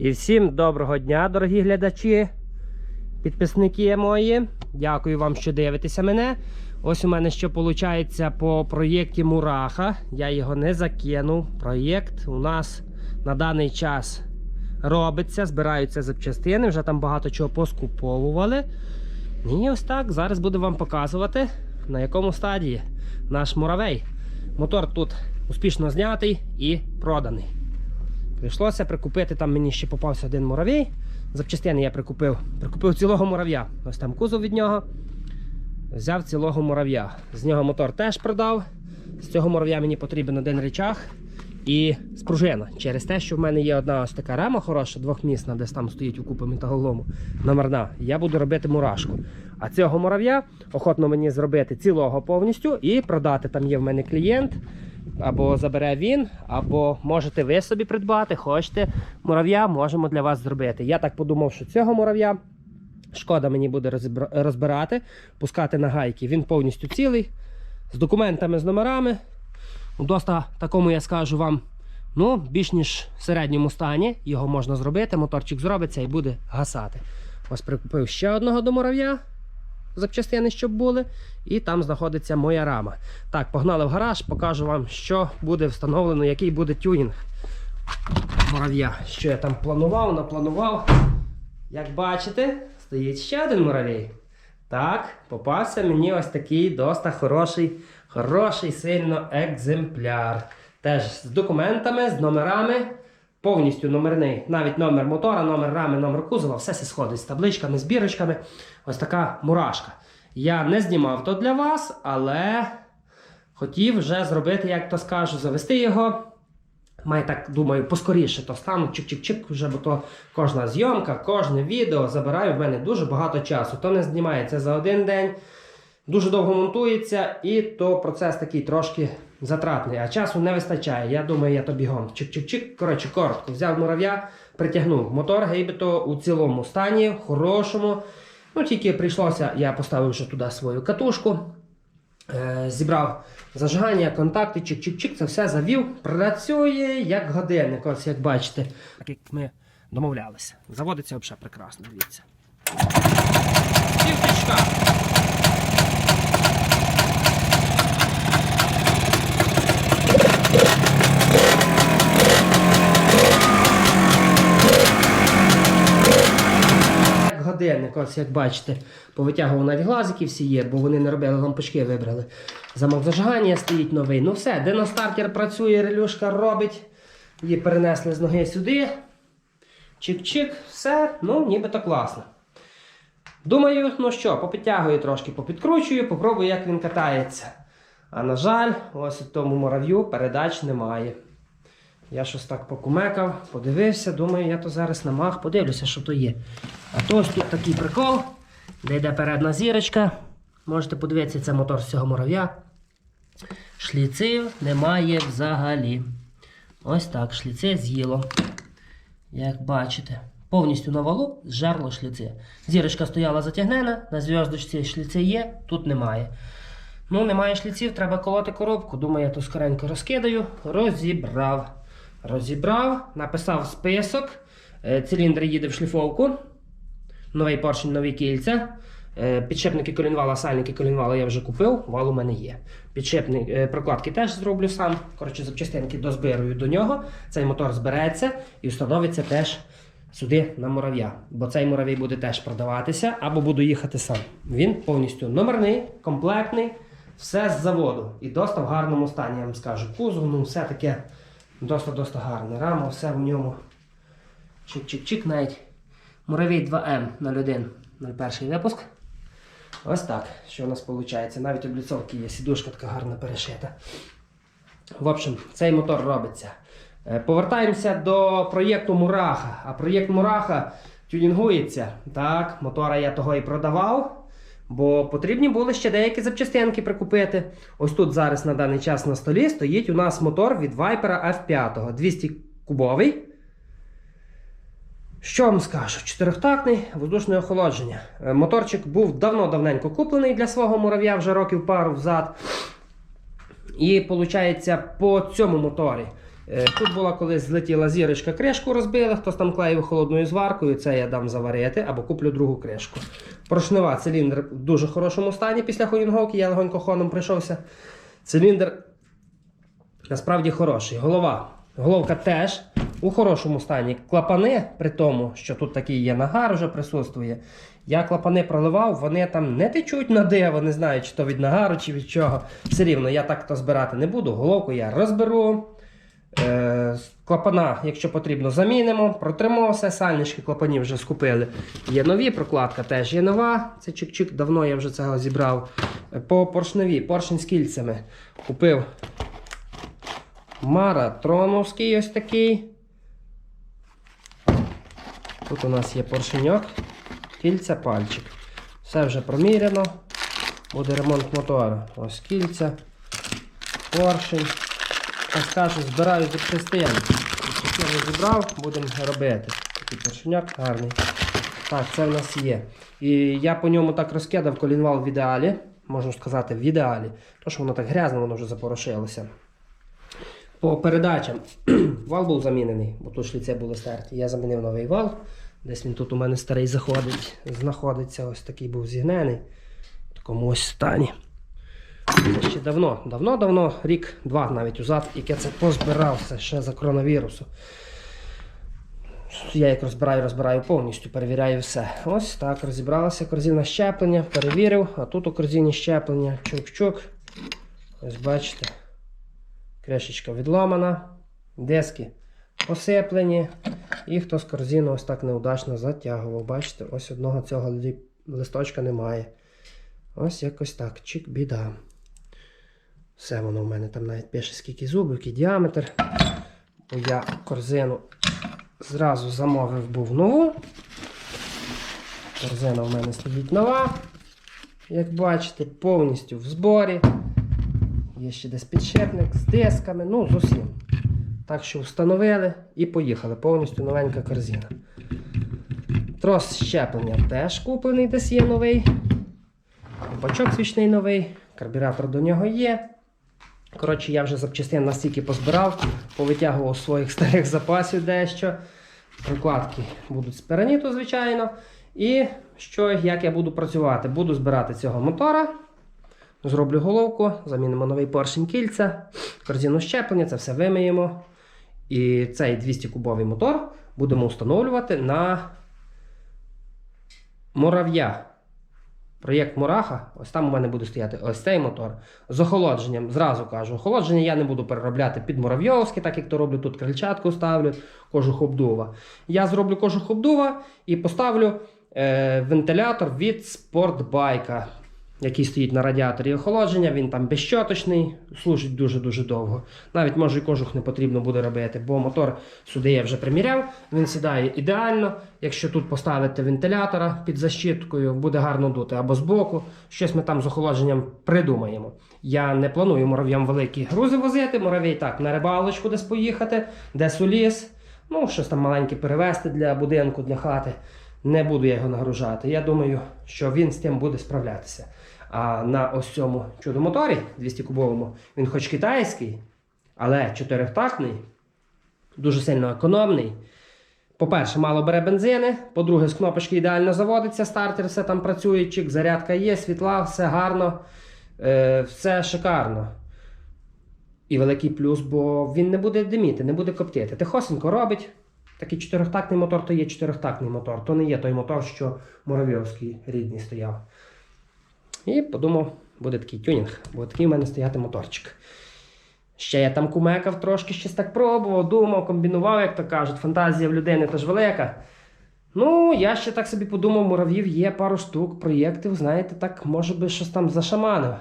І всім доброго дня, дорогі глядачі, підписники мої. Дякую вам, що дивитеся мене. Ось у мене що виходить по проєкті Мураха. Я його не закинув. Проєкт у нас на даний час робиться, збираються запчастини, вже там багато чого поскуповували. І ось так зараз буду вам показувати, на якому стадії наш муравей. Мотор тут успішно знятий і проданий. Прийшлося прикупити, там мені ще попався один муравій. Запчастини я прикупив. Прикупив цілого мурав'я. Ось там кузов від нього. Взяв цілого мурав'я. З нього мотор теж продав. З цього мурав'я мені потрібен один речах і спружина. Через те, що в мене є одна ось така рама хороша, двохмісна, десь там стоїть у купи металолому, номерна. Я буду робити мурашку. А цього мурав'я охотно мені зробити цілого повністю і продати. Там є в мене клієнт. Або забере він, або можете ви собі придбати, хочете мурав'я, можемо для вас зробити. Я так подумав, що цього мурав'я шкода мені буде розбирати, пускати на гайки. Він повністю цілий, з документами, з номерами. У доста такому я скажу вам, ну, більш ніж в середньому стані. Його можна зробити, моторчик зробиться і буде гасати. Ось прикупив ще одного до мурав'я запчастини, щоб були. І там знаходиться моя рама. Так, погнали в гараж, покажу вам, що буде встановлено, який буде тюнінг мурав'я. Що я там планував, напланував. Як бачите, стоїть ще один муравій. Так, попався мені ось такий доста хороший, хороший сильно екземпляр. Теж з документами, з номерами. Повністю номерний. Навіть номер мотора, номер рами, номер кузова, все се сходить з табличками, з бірочками. Ось така мурашка. Я не знімав то для вас, але хотів вже зробити, як то скажу, завести його. Має так, думаю, поскоріше то стану, чик-чик-чик, вже, бо то кожна зйомка, кожне відео забирає в мене дуже багато часу. То не знімається за один день, дуже довго монтується, і то процес такий трошки затратний, а часу не вистачає. Я думаю, я то бігом. Чик-чик-чик. Коротше, коротко. Взяв мурав'я, притягнув мотор, гейбито у цілому стані, хорошому. Ну, тільки прийшлося, я поставив вже туди свою катушку. Е, Зібрав зажигання, контакти, чик-чик-чик, це все завів. Працює як годинник, ось як бачите. Так як ми домовлялися. Заводиться взагалі прекрасно, дивіться. Півтичка. Як годинник, ось як бачите, повитягував навіть глазики всі є, бо вони не робили лампочки, вибрали. Замок зажигання стоїть новий. Ну все, диностартер працює, релюшка робить. Її перенесли з ноги сюди. Чик-чик, все, ну нібито класно. Думаю, ну що, попідтягую трошки, попідкручую, попробую, як він катається. А на жаль, ось у тому мурав'ю передач немає. Я щось так покумекав, подивився, думаю, я то зараз на мах подивлюся, що то є. А то ось тут такий прикол, де йде передна зірочка. Можете подивитися, це мотор з цього мурав'я. Шліців немає взагалі. Ось так, шліце з'їло. Як бачите, повністю на валу зжерло шліци. Зірочка стояла затягнена, на зв'язочці шліци є, тут немає. Ну, немає шліців, треба колоти коробку. Думаю, я то скоренько розкидаю. Розібрав. Розібрав, написав список. Е, Циліндр їде в шліфовку. Новий поршень, нові кільця. Е, Підшипники колінвала, сальники колінвала я вже купив, вал у мене є. Підшипник, е, прокладки теж зроблю сам. Коротше, запчастинки дозбирую до нього. Цей мотор збереться і встановиться теж сюди на мурав'я. Бо цей муравій буде теж продаватися або буду їхати сам. Він повністю номерний, комплектний, все з заводу. І досить в гарному стані, я вам скажу. Кузов, ну все таке досить-досить гарне. Рама, все в ньому. Чик-чик-чик навіть. Муравій 2М 01 01 випуск. Ось так, що у нас виходить. Навіть обліцовки є, сідушка така гарно перешита. В общем, цей мотор робиться. Е, Повертаємося до проєкту Мураха. А проєкт Мураха тюнінгується. Так, мотора я того і продавав. Бо потрібні були ще деякі запчастинки прикупити. Ось тут зараз на даний час на столі стоїть у нас мотор від Viper F5 200 кубовий. Що вам скажу? Чотирьохтактний воздушне охолодження. Е, Моторчик був давно-давненько куплений для свого мурав'я вже років пару взад. І виходить, по цьому моторі Тут була колись злетіла зірочка, кришку розбили, хтось там клеїв холодною зваркою, це я дам заварити або куплю другу кришку. Поршнева циліндр в дуже хорошому стані після хоїнговки, я легонько хоном прийшовся. Циліндр насправді хороший. Голова. Головка теж у хорошому стані. Клапани, при тому, що тут такий є нагар, вже присутствує. Я клапани проливав, вони там не течуть на диво, не знаю, чи то від нагару, чи від чого. Все рівно я так то збирати не буду. Головку я розберу. Е, клапана, якщо потрібно, замінимо. Протримо все. Сальнички клапанів вже скупили. Є нові, прокладка теж є нова. Це чик-чик, давно я вже цього зібрав. По поршневі, поршень з кільцями. Купив маратроновський ось такий. Тут у нас є поршеньок, кільця, пальчик. Все вже проміряно. Буде ремонт мотора. Ось кільця, поршень. Так скажу, збираю з християн. Я зібрав, будемо робити. Такий поршеньок гарний. Так, це в нас є. І я по ньому так розкидав колінвал в ідеалі. Можна сказати, в ідеалі. То, що воно так грязно, воно вже запорошилося. По передачам вал був замінений, бо тут шліце були стерті. Я замінив новий вал. Десь він тут у мене старий заходить, знаходиться. Ось такий був зігнений. В такому ось стані. Ще давно, давно-давно, рік-два навіть узад, як я це позбирався ще за коронавірусу. Я як розбираю, розбираю повністю, перевіряю все. Ось так розібралася корзина щеплення, перевірив, а тут у корзині щеплення чук-чук. Ось бачите. Кришечка відломана, диски посиплені. І хтось корзину ось так неудачно затягував. Бачите, ось одного цього листочка немає. Ось якось так. Чик, біда. Все воно в мене там навіть пише, скільки зубів, який діаметр. Бо я корзину зразу замовив був нову. Корзина в мене стоїть нова. Як бачите, повністю в зборі. Є ще десь підшипник з дисками, ну з усім. Так що встановили і поїхали. Повністю новенька корзина. Трос щеплення теж куплений, десь є новий. Бачок свічний новий, карбюратор до нього є. Коротше, я вже запчастин настільки позбирав, повитягував своїх старих запасів дещо. Прокладки будуть з пераніту, звичайно. І що, як я буду працювати? Буду збирати цього мотора. Зроблю головку, замінимо новий поршень кільця, корзину щеплення, це все вимиємо. І цей 200-кубовий мотор будемо встановлювати на мурав'я. Проєкт Мураха, ось там у мене буде стояти ось цей мотор. З охолодженням, зразу кажу, охолодження я не буду переробляти під муравйовське, так як то роблю тут крильчатку ставлю, кожух обдува. Я зроблю кожух обдува і поставлю е, вентилятор від спортбайка, який стоїть на радіаторі охолодження. Він там безщоточний, служить дуже-дуже довго. Навіть може і кожух не потрібно буде робити, бо мотор сюди я вже приміряв, він сідає ідеально. Якщо тут поставити вентилятора під защиткою, буде гарно дути або збоку. Щось ми там з охолодженням придумаємо. Я не планую мурав'ям великі грузи возити, муравей так на рибалочку десь поїхати, десь у ліс. Ну, щось там маленьке перевезти для будинку, для хати. Не буду я його нагружати. Я думаю, що він з тим буде справлятися. А на ось цьому чудо-моторі 200-кубовому, він хоч китайський, але чотирьохтактний, дуже сильно економний. По-перше, мало бере бензини. По-друге, з кнопочки ідеально заводиться, стартер, все там працює, чик, зарядка є, світла, все гарно, е, все шикарно. І великий плюс, бо він не буде диміти, не буде коптити. Тихосенько робить. Такий чотирьохтактний мотор, то є чотирьохтактний мотор, то не є той мотор, що Муравйовський рідний стояв. І подумав, буде такий тюнінг, буде такий в мене стояти моторчик. Ще я там кумекав трошки, щось так пробував, думав, комбінував, як то кажуть. Фантазія в людини теж велика. Ну, я ще так собі подумав, мурав'їв є пару штук, проєктів, знаєте, так, може би щось там зашаманив.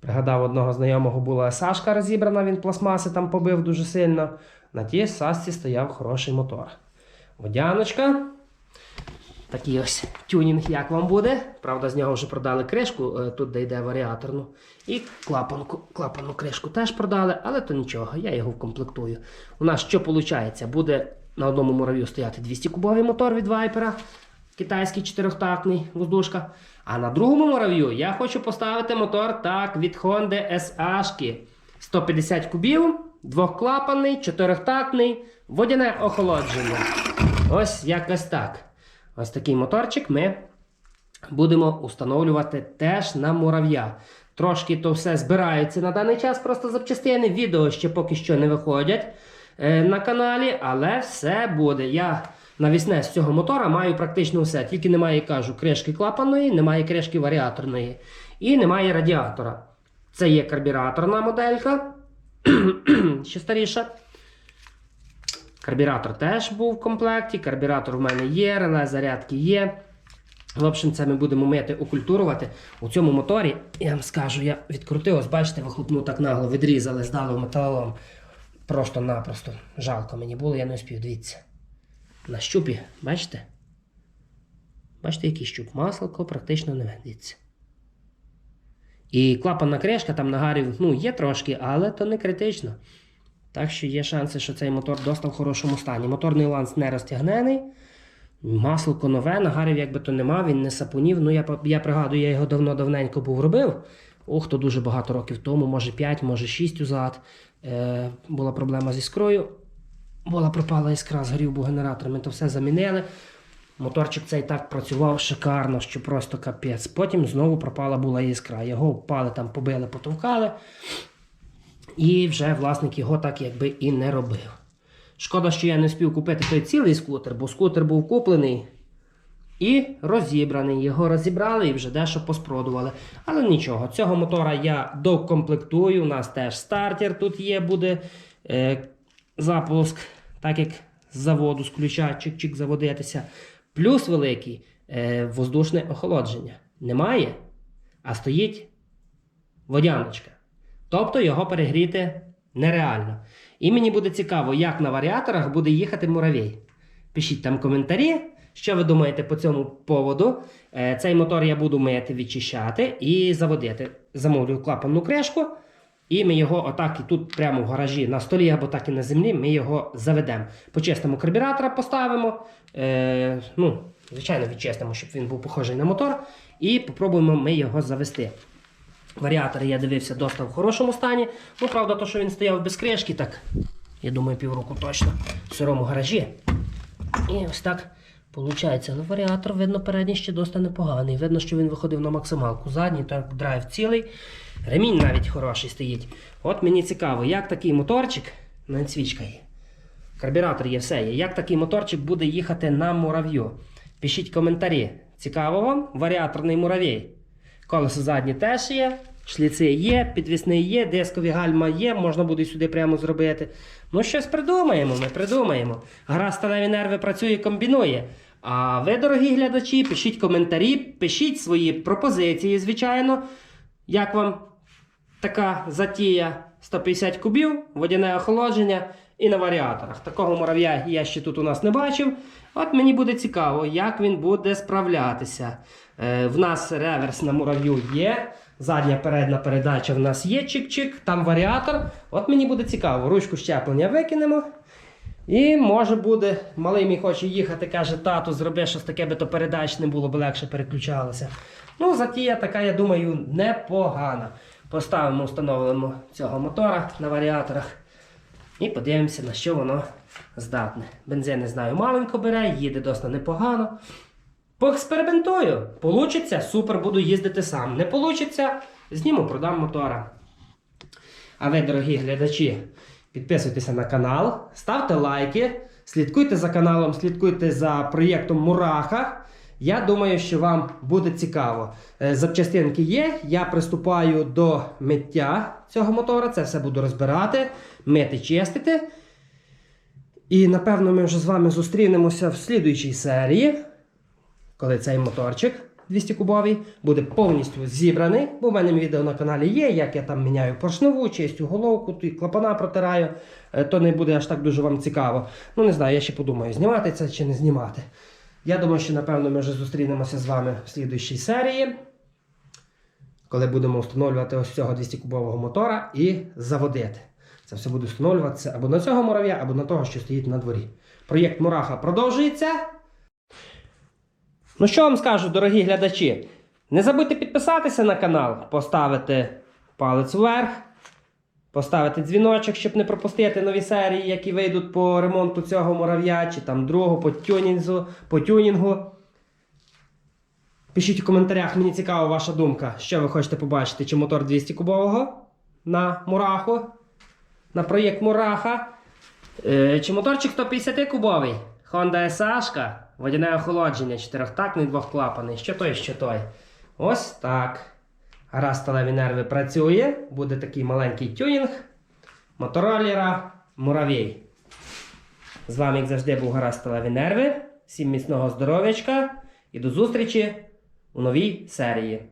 Пригадав, одного знайомого була Сашка розібрана, він пластмаси там побив дуже сильно. На тій Сасці стояв хороший мотор. Водяночка. Такий ось тюнінг, як вам буде. Правда, з нього вже продали кришку, е, тут де йде варіаторну. І клапанку, клапанну кришку теж продали, але то нічого, я його вкомплектую. У нас що виходить? Буде на одному мурав'ю стояти 200-кубовий мотор від вайпера, китайський чотирьохтактний воздушка. А на другому мурав'ю я хочу поставити мотор так від Honda SH 150 кубів, двохклапанний, чотирьохтактний, водяне охолодження. Ось якось так. Ось такий моторчик ми будемо установлювати теж на мурав'я. Трошки то все збирається на даний час, просто запчастини. Відео ще поки що не виходять е, на каналі, але все буде. Я навісне з цього мотора маю практично все. Тільки немає, кажу, кришки клапаної, немає кришки варіаторної і немає радіатора. Це є карбюраторна моделька, ще старіша. Карбюратор теж був в комплекті. Карбюратор в мене є, реле зарядки є. В общем, це ми будемо мити, окультурувати. У цьому моторі, я вам скажу, я відкрутив, ось бачите, вихлопну так нагло відрізали, здали в металолом. Просто-напросто. Жалко мені було, я не успів, дивіться. На щупі, бачите? Бачите, який щуп? Масло практично не видиться. І клапанна кришка там нагарів, ну, є трошки, але то не критично. Так що є шанси, що цей мотор досить в хорошому стані. Моторний ланц не розтягнений. Масло нове, нагарів якби то нема, він не сапунів. Ну, я, я пригадую, я його давно-давненько був робив. Ох, то дуже багато років тому, може 5, може 6 узад. Е, була проблема з іскрою. Була пропала іскра, згорів був генератор, ми то все замінили. Моторчик цей так працював шикарно, що просто капець. Потім знову пропала була іскра. Його впали, там побили, потовкали. І вже власник його так якби і не робив. Шкода, що я не спів купити той цілий скутер, бо скутер був куплений і розібраний. Його розібрали і вже дещо поспродували. Але нічого, цього мотора я докомплектую. У нас теж стартер тут є, буде е, запуск, так як з заводу, з ключа, чик-чик заводитися. Плюс великий е, воздушне охолодження. Немає, а стоїть водяночка. Тобто його перегріти нереально. І мені буде цікаво, як на варіаторах буде їхати муравей. Пишіть там коментарі, що ви думаєте по цьому поводу. Е, Цей мотор я буду мити, відчищати і заводити. Замовлю клапанну кришку, і ми його отак і тут прямо в гаражі на столі або так і на землі, ми його заведемо. Почистимо карбюратора, поставимо. Е, ну, звичайно, відчистимо, щоб він був похожий на мотор. І попробуємо ми його завести. Варіатор я дивився досить в хорошому стані. Ну, правда, то, що він стояв без кришки, так, я думаю, півроку точно в сирому гаражі. І ось так виходить. Але варіатор, видно, передній ще досить непоганий. Видно, що він виходив на максималку. Задній, так драйв цілий. Ремінь навіть хороший стоїть. От мені цікаво, як такий моторчик, навіть свічка є. Карбюратор є, все є. Як такий моторчик буде їхати на мурав'ю? Пишіть коментарі. Цікаво вам? Варіаторний муравей. Колесо заднє теж є, шліци є, підвісний є, дискові гальма є, можна буде сюди прямо зробити. Ну, щось придумаємо, ми придумаємо. Гра сталеві нерви працює, комбінує. А ви, дорогі глядачі, пишіть коментарі, пишіть свої пропозиції, звичайно. Як вам така затія 150 кубів, водяне охолодження і на варіаторах. Такого мурав'я я ще тут у нас не бачив. От мені буде цікаво, як він буде справлятися. Е, в нас реверс на мурав'ю є. Задня передня передача в нас є чик-чик, там варіатор. От мені буде цікаво, ручку щеплення викинемо. І може буде, малий мій хоче їхати, каже, тату, зроби щось таке, би то передач не було, б легше переключалося. Ну, затія така, я думаю, непогана. Поставимо, встановимо цього мотора на варіаторах. І подивимося, на що воно здатне. Бензин, не знаю, маленько бере, їде досить непогано. Поекспериментую. Получиться, супер, буду їздити сам. Не получиться, зніму, продам мотора. А ви, дорогі глядачі, підписуйтеся на канал, ставте лайки, слідкуйте за каналом, слідкуйте за проєктом Мураха. Я думаю, що вам буде цікаво. Е, Запчастинки є. Я приступаю до миття цього мотора. Це все буду розбирати, мити, чистити. І напевно ми вже з вами зустрінемося в слідуючій серії, коли цей моторчик 200 кубовий буде повністю зібраний. Бо в мене відео на каналі є, як я там міняю поршневу, чистю головку, то клапана протираю. Е, То не буде аж так дуже вам цікаво. Ну не знаю, я ще подумаю, знімати це чи не знімати. Я думаю, що напевно ми вже зустрінемося з вами в слідуючій серії, коли будемо встановлювати ось цього 200-кубового мотора і заводити. Це все буде встановлюватися або на цього мурав'я, або на того, що стоїть на дворі. Проєкт Мураха продовжується. Ну що вам скажу, дорогі глядачі? Не забудьте підписатися на канал, поставити палець вверх, поставити дзвіночок, щоб не пропустити нові серії, які вийдуть по ремонту цього мурав'я, чи там другого по тюнінгу, по тюнінгу. Пишіть у коментарях, мені цікава ваша думка, що ви хочете побачити, чи мотор 200 кубового на Мураху, на проєкт Мураха, е, чи моторчик 150 кубовий, Honda SH, водяне охолодження, чотирьохтактний двохклапаний, що той, що той. Ось так. Гаразд сталеві працює, буде такий маленький тюнінг мотороллера Муравій. З вами, як завжди, був гаразд сталеві. Всім міцного здоров'ячка і до зустрічі у новій серії.